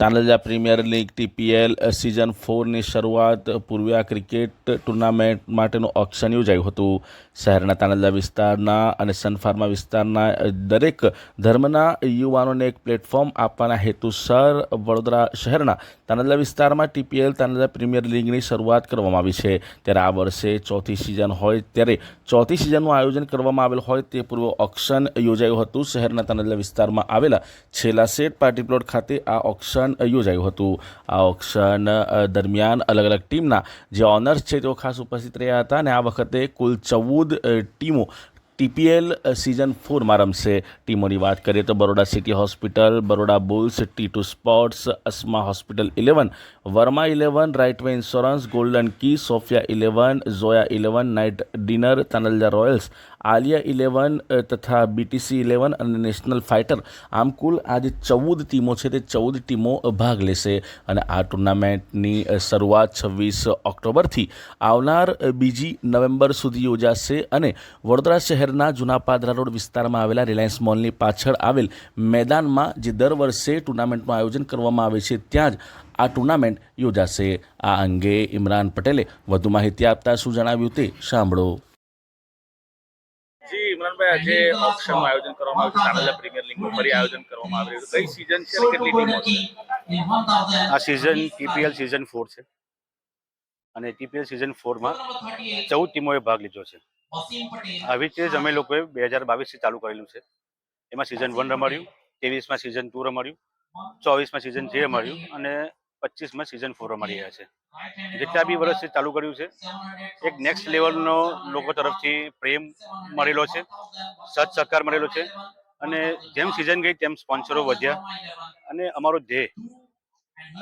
Tanja premier league TPL season ફોરની શરૂઆત પૂર્વિયા cricket tournament માટેનું ઓક્શન યોજાયું હતું. શહેરના તાનાજા વિસ્તારના અને સનફાર્મા વિસ્તારના દરેક ધર્મના યુવાનોને એક પ્લેટફોર્મ આપવાના હેતુસર વડોદરા શહેરના તાનાજા વિસ્તારમાં ટીપીએલ તાનાજા પ્રીમિયર લીગની શરૂઆત કરવામાં આવી છે. ત્યારે આ વર્ષે ચોથી સિઝન હોય ત્યારે ચોથી સિઝનનું આયોજન કરવામાં આવેલ હોય તે પૂર્વ ઓક્શન યોજાયું હતું. શહેરના તાનાજા વિસ્તારમાં આવેલા છેલ્લા સેટ પાર્ટી પ્લોટ ખાતે આ ઓક્શન યોજાયું હતું. આ ઓક્શન દરમિયાન અલગ અલગ ટીમના જે ઓનર્સ છે તેઓ ખાસ ઉપસ્થિત રહ્યા હતા અને આ વખતે કુલ ચૌદ ટીમો ટીપીએલ સિઝન ફોરમાં રમશે. ટીમોની વાત કરીએ તો Baroda city hospital, Baroda bulls, T two sports, Asma hospital eleven, Verma eleven, right way insurance, golden key Sofia eleven, Zoya eleven, night dinner Tandalja royals Alia eleven તથા બીટીસી ઇલેવન અને national fighter આમ કુલ આ જે ચૌદ ટીમો છે તે ચૌદ ટીમો ભાગ લેશે અને આ ટુર્નામેન્ટની શરૂઆત છવ્વીસ ઓક્ટોબરથી આવનાર બીજી નવેમ્બર સુધી યોજાશે અને વડોદરા શહેરના જૂના પાદરા રોડ વિસ્તારમાં આવેલા રિલાયન્સ મોલની પાછળ આવેલ મેદાનમાં જે દર વર્ષે ટુર્નામેન્ટનું આયોજન કરવામાં આવે છે, ત્યાં જ આ ટુર્નામેન્ટ યોજાશે. આ અંગે ઇમરાન પટેલે વધુ માહિતી આપતા શું જણાવ્યું તે સાંભળો. જી ઇમરાનભાઈ આજે ઓપ્શનનું આયોજન કરવામાં આવ્યું છે. પ્રીમિયર લીગનું ફરી આયોજન કરવામાં આવી રહ્યું છે. કઈ સિઝન છે અને કેટલી ટીમો છે? આ સિઝન ટીપીએલ સિઝન ફોર છે. અને ટીપીએલ સિઝન ફોરમાં ચૌદ ટીમોએ ભાગ લીધો છે. આવી રીતે જ અમે લોકોએ બે હજાર બાવીસથી ચાલુ કરેલું છે. એમાં સિઝન વન રમાડ્યું ત્રેવીસમાં સિઝન ટુ રમાડ્યું ચોવીસમાં સિઝન થ્રી રમાડ્યું અને પચીસમાં સિઝન ફોર રમાડી રહ્યા છે. જેટલા બી વર્ષથી ચાલુ કર્યું છે એક નેક્સ્ટ લેવલનો લોકો તરફથી પ્રેમ મળેલો છે સજ સહકાર મળેલો છે અને જેમ સિઝન ગઈ તેમ સ્પોન્સરો વધ્યા. અને અમારો ધ્યેય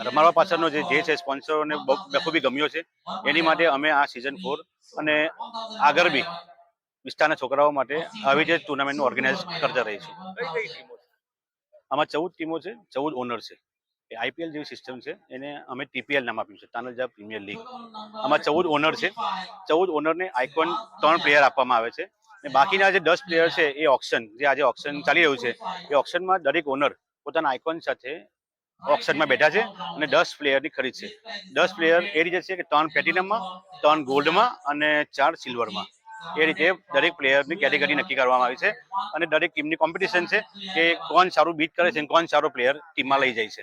રમાડવા પાછળનો જે ધ્યેય છે સ્પોન્સરોને બખૂબી ગમ્યો છે. એની માટે અમે આ સિઝન ફોર અને આગળ બી વિસ્તારના છોકરાઓ માટે આવી જે ટુર્નામેન્ટનું ઓર્ગેનાઇઝ કરતા કઈ છે? આમાં ચૌદ ટીમો છે ચૌદ ઓનર છે. આઈપીએલ જેવી સિસ્ટમ છે. એને અમે ટીપીએલ નામ આપ્યું છે તાનલજા પ્રીમિયર લીગ. આમાં ચૌદ ઓનર છે. ચૌદ ઓનરને આઇકોન ત્રણ પ્લેયર આપવામાં આવે છે. અને બાકીના જે દસ પ્લેયર છે, એ ઓપ્શન જે આજે ઓપ્શન ચાલી રહ્યું છે, એ ઓપ્શનમાં દરેક ઓનર પોતાના આઇકોન સાથે ઓપ્શનમાં બેઠા છે અને દસ પ્લેયરની ખરીદ છે. દસ પ્લેયર એ રીતે છે કે ત્રણ પ્લેટિનમમાં, ત્રણ ગોલ્ડમાં અને ચાર સિલ્વરમાં. એ રીતે દરેક પ્લેયરની કેટેગરી નક્કી કરવામાં આવી છે અને દરેક ટીમની કોમ્પિટિશન છે કે કોણ સારું બીટ કરે છે અને કોણ સારો પ્લેયર ટીમમાં લઈ જાય છે.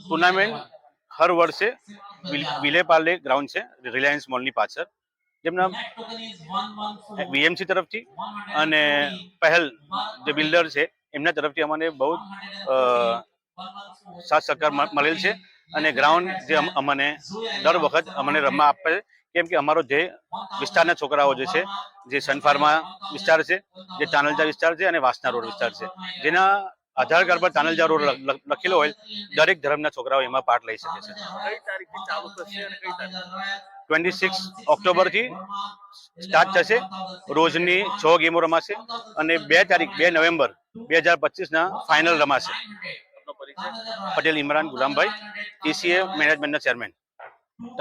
ટુર્નામેન્ટ હર વર્ષે વિલેપાલે ગ્રાઉન્ડ છે રિલાયન્સ મોલની પાછળ. જેમના બીએમસી તરફથી અને પહેલ જે બિલ્ડર છે એમના તરફથી અમને બહુ સાથ સહકાર મળેલ છે અને ગ્રાઉન્ડ જે અમને દર વખત અમને રમવા આપે કેમ કે અમારો જે વિસ્તારના છોકરાઓ જે છે જે સનફાર્મા વિસ્તાર છે જે ચાનલજા વિસ્તાર છે અને વાસના રોડ વિસ્તાર છે. જેના આધાર કાર્ડ પર તાનલજા રોડ લખેલો હોય દરેક ધર્મના છોકરાઓ એમાં પાર્ટ લઈ શકે છે. ટ્વેન્ટી સિક્સ ઓક્ટોબરથી સ્ટાર્ટ થશે. રોજની છ ગેમો રમાશે અને બે તારીખ બે નવેમ્બર બે હજાર પચીસના ફાઇનલ રમાશે. પટેલ ઇમરાન ગુલામભાઈ ટીસીએ મેનેજમેન્ટના ચેરમેન.